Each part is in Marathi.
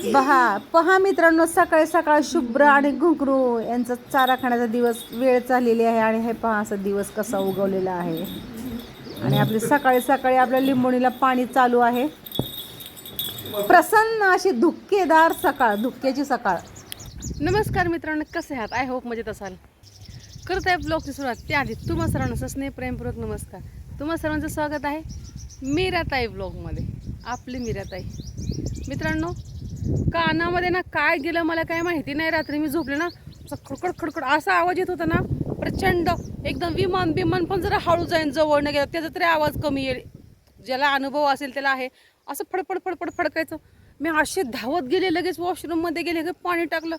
पहा पहा मित्रांनो सकाळी सकाळ शुभ्र आणि घुंगरू यांचा चारा खाण्याचा दिवस वेळ चाललेली आहे आणि हे पहा असा दिवस कसा उगवलेला आहे. आणि आपली सकाळी सकाळी आपल्या लिंबोणीला पाणी चालू आहे. प्रसन्न अशी धुक्केदार सकाळ धुक्क्याची सकाळ. नमस्कार मित्रांनो कसे आहात? आय होप मजेत असाल. करत आहे ब्लॉगची सुरुवात त्याआधी तुम्हा सर्वांना सस्ने प्रेमपूर्वक नमस्कार. तुम्हा सर्वांचं स्वागत आहे. मीराताई ब्लॉगमध्ये आपली मीराताई. मित्रांनो कानामध्ये ना काय गेलं मला काय माहिती नाही. रात्री मी झोपले ना खडखड खडखड असा आवाज येत होता ना प्रचंड. एकदम विमान बिमान पण जरा हळू जाईन जवळ न गेलं त्याचा तरी आवाज कमी येईल. ज्याला अनुभव असेल त्याला आहे. असं फडफड फडफड फडकायचं. मी असे धावत गेले लगेच वॉशरूममध्ये गेले की पाणी टाकलं.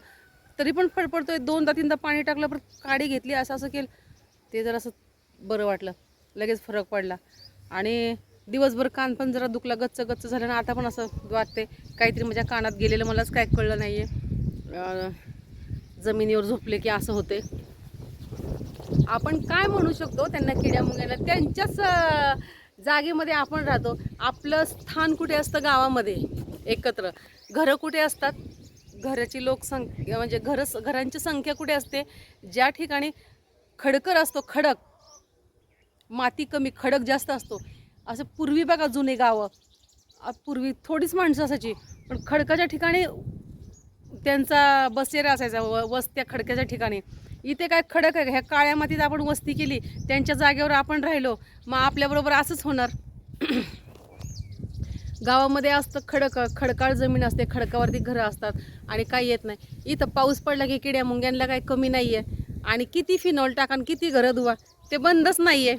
तरी पण फडफडतोय दोनदा तीनदा पाणी टाकलं पण काडी घेतली असं असं केलं. ते जरा असं बरं वाटलं. लगेच फरक पडला. आणि दिवसभर कान पण जरा दुखला गच्च गच्च झालं ना आता पण असं वाटते काहीतरी माझ्या कानात गेलेलं मलाच काय कळलं नाही आहे जमिनीवर झोपले की असं होते आपण काय म्हणू शकतो त्यांना किड्या मुंग्याला त्यांच्याच जागेमध्ये आपण राहतो. आपलं स्थान कुठे असतं गावामध्ये एकत्र? घरं कुठे असतात? घराची लोकसंख्या म्हणजे घर घरांची संख्या कुठे असते? ज्या ठिकाणी खडकर असतो खडक. माती कमी खडक जास्त असतो. असं पूर्वी बघा जुने गावं. पूर्वी थोडीच माणसं असायची पण खडकाच्या ठिकाणी त्यांचा बसेरा असायचा व वस्त्या खडक्याच्या ठिकाणी. इथे काय खडक आहे ह्या काळ्या मातीत आपण वस्ती केली त्यांच्या जागेवर आपण राहिलो मग आपल्याबरोबर असंच होणार. गावामध्ये असतं खडक खडकाळ जमीन असते खडकावरती घरं असतात आणि काही येत नाही. इथं पाऊस पडला की किड्या मुंग्यांना काही कमी नाही आहे आणि किती फिनॉल टाका आणि किती घरं धुवा ते बंदच नाही आहे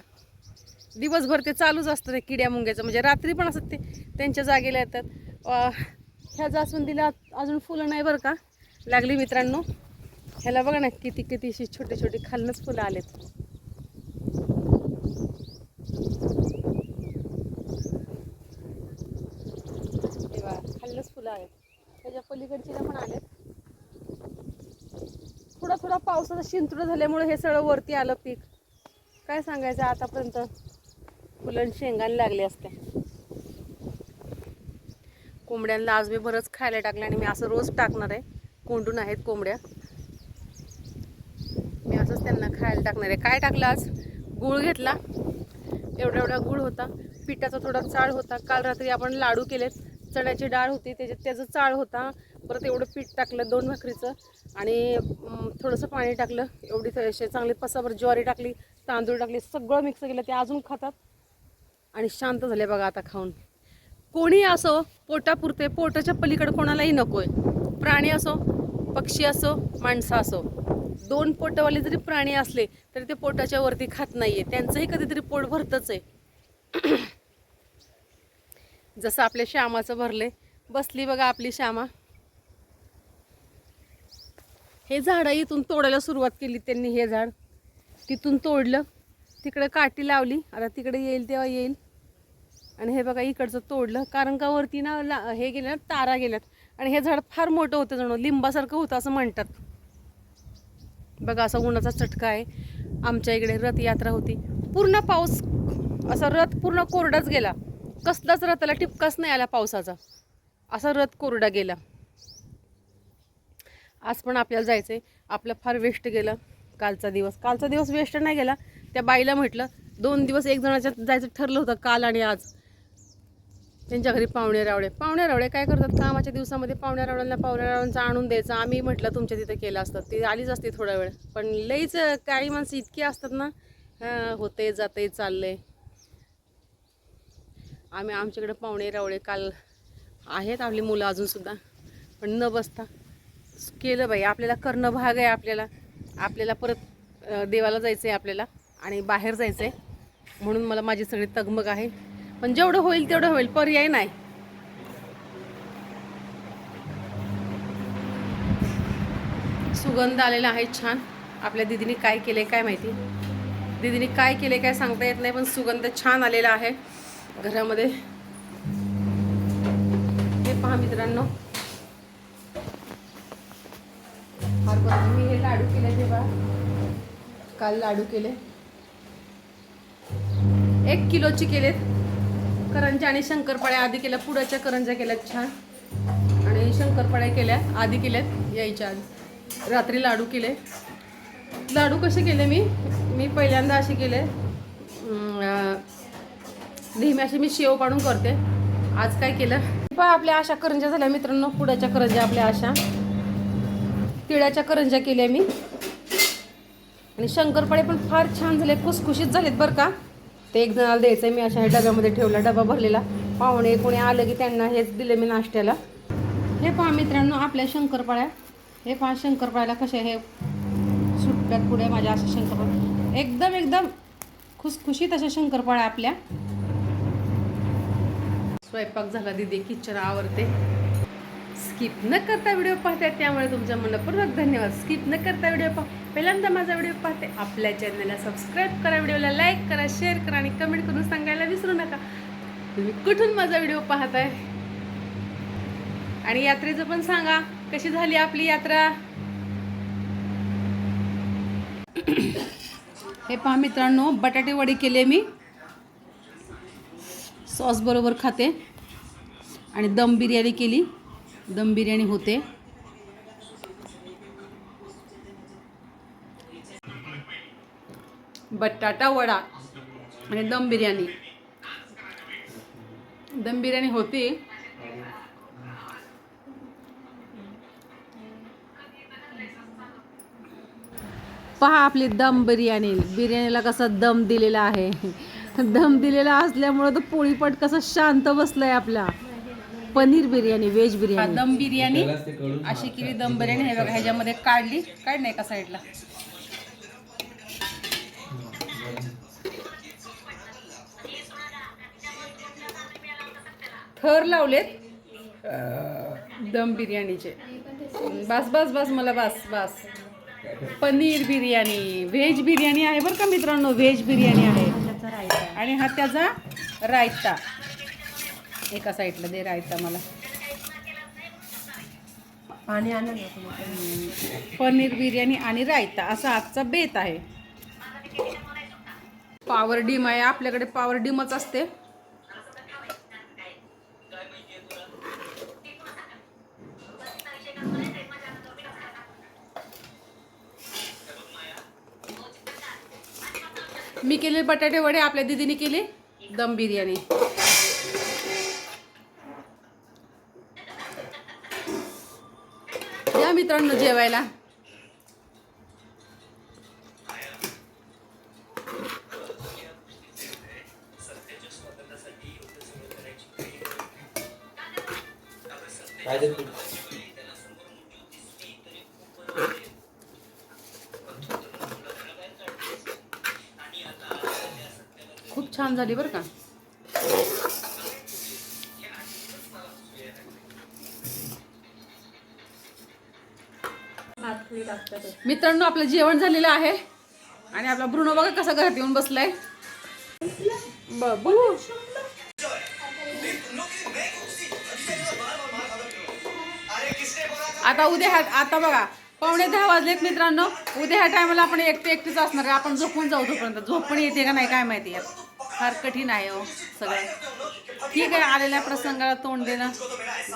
दिवसभर ते चालूच असतं ते किड्या मुंग्याचं. म्हणजे रात्री पण असत ते त्यांच्या जागेला येतात. ह्या जास्वंदीला अजून फुलं नाही बरं का? लागली मित्रांनो. ह्याला बघा ना किती कितीशी छोटे छोटी छोटी खालनच फुलं आलेत. तेव्हा खाल्लंच फुलं आहेत. त्याच्या पलीकडची पण आलेत. थोडा थोडा पावसाचा शिंतुडं झाल्यामुळे हे सगळं वरती आलं पीक. काय सांगायचं आतापर्यंत? फुलं शेंगायला लागले असते. कोंबड्यांना आज मी बरंच खायला टाकलं आणि मी असं रोज टाकणार आहे. कोंडून आहेत कोंबड्या. मी असंच त्यांना खायला टाकणार आहे. काय टाकलं आज? गूळ घेतला. एवढा एवढा गूळ होता. पिठाचा थोडा चाळ होता. काल रात्री आपण लाडू केलेत. चण्याची डाळ होती. त्याच्यात त्याचं चाळ होता. परत एवढं पीठ टाकलं दोन भाकरीचं. आणि थोडंसं पाणी टाकलं. एवढी चांगली पसाभर ज्वारी टाकली तांदूळ टाकले सगळं मिक्स केलं. ते अजून खातात. आणि शांत झाले बघा आता खाऊन. कोणी असो पोटापुरते पोटाच्या पलीकडे कोणालाही नकोय. प्राणी असो पक्षी असो माणसं असो. दोन पोटवाले जरी प्राणी असले तरी ते पोटाच्या वरती खात नाहीये. त्यांचंही कधीतरी पोट भरतच आहे. जसं आपल्या श्यामाचं भरले बसली बघा आपली श्यामा. हे झाडं इथून तोडायला सुरुवात केली त्यांनी हे झाड. तिथून तोडलं. तिकडे काठी लावली. आता तिकडे येईल तेव्हा येईल. आणि हे बघा इकडचं तोडलं. कारण का वरती ना ला हे गेले ना तारा गेल्यात. आणि हे झाड फार मोठं होतं जणू. लिंबासारखं होतं असं म्हणतात. बघा असा उन्हाचा चटका आहे. आमच्या इकडे रथयात्रा होती. पूर्ण पाऊस असा रथ पूर्ण कोरडाच गेला. कसलाच रथाला टिपकाच नाही आला पावसाचा. असा रथ कोरडा गेला. आज पण आपल्याला जायचं आहे आपलं फार वेस्ट गेलं. कालचा दिवस. कालचा दिवस वेस्ट नाही गेला. त्या बाईला म्हटलं दोन दिवस एक जणाच्या जायचं ठरलं होतं काल आणि आज. त्यांच्या घरी पाहुणे रावळे. पाहुणे रावळे काय करतात? कामाच्या दिवसामध्ये पाहुण्या रावळ्यांना पाहुण्या रावळ्यांचा आणून द्यायचं. आम्ही म्हटलं तुमच्या तिथं केलं असतं. ती आलीच असते थोडा वेळ. पण लईच काही माणसं इतकी असतात ना हां होते जाते चालले आम्ही आमच्याकडे पाहुणे रावळे काल आहेत आपली मुलं अजूनसुद्धा पण न बसता केलं बाई. आपल्याला करणं भाग आहे आपल्याला. आपल्याला परत देवाला जायचं आहे आपल्याला आणि बाहेर जायचं आहे म्हणून मला माझी सगळी तगमग आहे. पण जेवढं होईल तेवढं होईल पर्याय नाही. सुगंध आलेला आहे छान. आपल्या दिदीने काय केले काय माहिती? दिदीने काय केले काय सांगता येत नाही पण सुगंध छान आलेला आहे घरामध्ये. हे पहा मित्रांनो. फार मी हे लाडू केले तेव्हा काल लाडू केले. एक किलोची केलेत. करंजा आणि शंकरपाळ्या आधी केल्या पुढच्या करंजा केल्यात छान. आणि शंकरपाळ्या केल्या आधी केल्यात यायच्या आधी. रात्री लाडू केले. लाडू कसे केले मी? मी पहिल्यांदा असे केले नेहमी असे मी शेव काढून करते. आज काय केलं? पहा आपल्या अशा करंजा झाल्या मित्रांनो पुढच्या करंजा आपल्या अशा. तिळाच्या करंजा केल्या मी. आणि शंकरपाळे पण फार छान झाले खुसखुशीत झालेत बरं का. ते एक जणाला द्यायचं मी अशा ह्या डब्यामध्ये ठेवला डबा भरलेला. पाहुणे कोणी आलं की त्यांना हेच दिले मी नाश्त्याला. हे पहा मित्रांनो आपल्या शंकरपाळ्या. हे पहा शंकरपाळ्याला कसे हे सुटल्यात पुढे माझ्या अशा शंकरपाळ्या. एकदम एकदम खुसखुशीत अशा शंकरपाळ्या आपल्या. स्वयंपाक झाला दिदी किचन आवरते. स्किप न करता व्हिडिओ पाहते त्यामुळे तुमच्या मनपूर्वक धन्यवाद. स्किप न करता व्हिडिओ पाह. पहिल्यांदा माझा व्हिडिओ पाहते आपल्या चॅनलला सबस्क्राईब करा व्हिडिओला लाईक करा शेअर करा आणि कमेंट करून सांगायला विसरू नका. तुम्ही कुठून माझा व्हिडिओ पाहताय? आणि यात्रेचं पण सांगा कशी झाली आपली यात्रा? हे पहा मित्रांनो बटाटे वडे केले मी. सॉस बरोबर खाते. आणि दम बिर्याणी केली. दम बिर्याणी होते. बटाटा वडा आणि दम बिर्याणी. दम बिर्याणी होती. पहा आपली दम बिर्याणी. बिर्याणीला कसा दम दिलेला आहे. दम दिलेला असल्यामुळं तर पोळीपट कसा शांत बसलाय आपला. पनीर बिर्याणी व्हेज बिर्याणी. दम बिर्याणी अशी केली दम बिर्याणी हे बघा ह्याच्यामध्ये काढली काढ नाही का साईडला. थर लावलेत दम बिर्याणीचे. बस बस बस मला बस बस. पनीर बिर्याणी व्हेज बिर्याणी आहे बरं का मित्रांनो? व्हेज बिर्याणी आहे. आणि हा त्याचा रायता. एका साईडला दे रायता मला. पाणी आण पनीर बिर्याणी आणि रायता असा आजचा बेत आहे. पॉवर डीम आहे आपल्याकडे पॉवर डीमच असते. मी केले बटाटे वडे आपल्या दिदीने केले दम बिर्याणी. मित्रांनो जेवायला. खूप छान झाली बरं का. मित्रांनो आपलं जेवण झालेलं आहे. आणि आपला ब्रुनो बघा कसा घरात येऊन बसलाय. बघू आता उद्या ह्या आता बघा पावणे दहा वाजलेत मित्रांनो. उद्या ह्या टायमाला आपण एकटे एकटेच असणार आहे. आपण झोपून जाऊ तोपर्यंत. झोप पण येते का नाही काय माहिती यात फार कठीण आहे हो सगळं. ठीक आहे आलेल्या प्रसंगाला तोंड देणं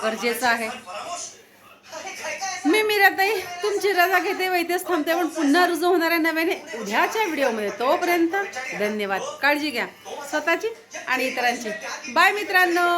गरजेचं आहे. मी मीराताई तुमची रजा घेते वैद्यच थांबते पण पुन्हा रुजू होणाऱ्या नव्याने उद्याच्या व्हिडिओमध्ये. तोपर्यंत धन्यवाद. काळजी घ्या. स्वतःची आणि इतरांची. बाय मित्रांनो!